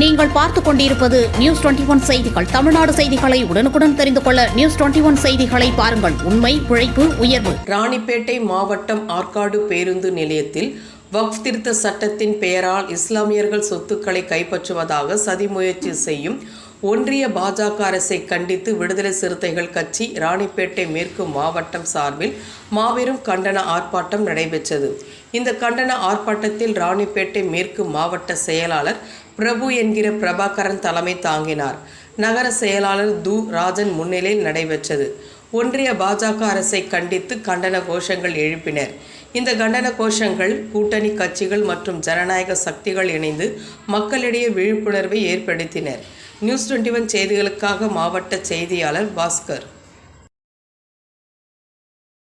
நீங்கள் பார்த்துக் கொண்டிருப்பது நியூஸ் டுவெண்டி ஒன் செய்திகள். தமிழ்நாடு செய்திகளை உடனுக்குடன் தெரிந்து கொள்ள நியூஸ் டுவெண்டி ஒன் செய்திகளை பாருங்கள். உண்மை உழைப்பு உயர்வு. ராணிப்பேட்டை மாவட்டம் ஆற்காடு பேருந்து நிலையத்தில் வக்ஃப் திருத்த சட்டத்தின் பெயரால் இஸ்லாமியர்கள் சொத்துக்களை கைப்பற்றுவதாக சதி முயற்சி செய்யும் ஒன்றிய பாஜக அரசை கண்டித்து விடுதலை சிறுத்தைகள் கட்சி ராணிப்பேட்டை மேற்கு மாவட்டம் சார்பில் மாபெரும் கண்டன ஆர்ப்பாட்டம் நடைபெற்றது. இந்த கண்டன ஆர்ப்பாட்டத்தில் ராணிப்பேட்டை மேற்கு மாவட்ட செயலாளர் பிரபு என்கிற பிரபாகரன் தலைமை தாங்கினார். நகர செயலாளர் து. ராஜன் முன்னிலையில் நடைபெற்றது. ஒன்றிய பாஜக அரசை கண்டித்து கண்டன கோஷங்கள் எழுப்பினர். இந்த கண்டன கோஷங்கள் கூட்டணி கட்சிகள் மற்றும் ஜனநாயக சக்திகள் இணைந்து மக்களிடையே விழிப்புணர்வை ஏற்படுத்தினர். நியூஸ் டுவெண்ட்டி ஒன் செய்திகளுக்காக மாவட்ட செய்தியாளர் பாஸ்கர்.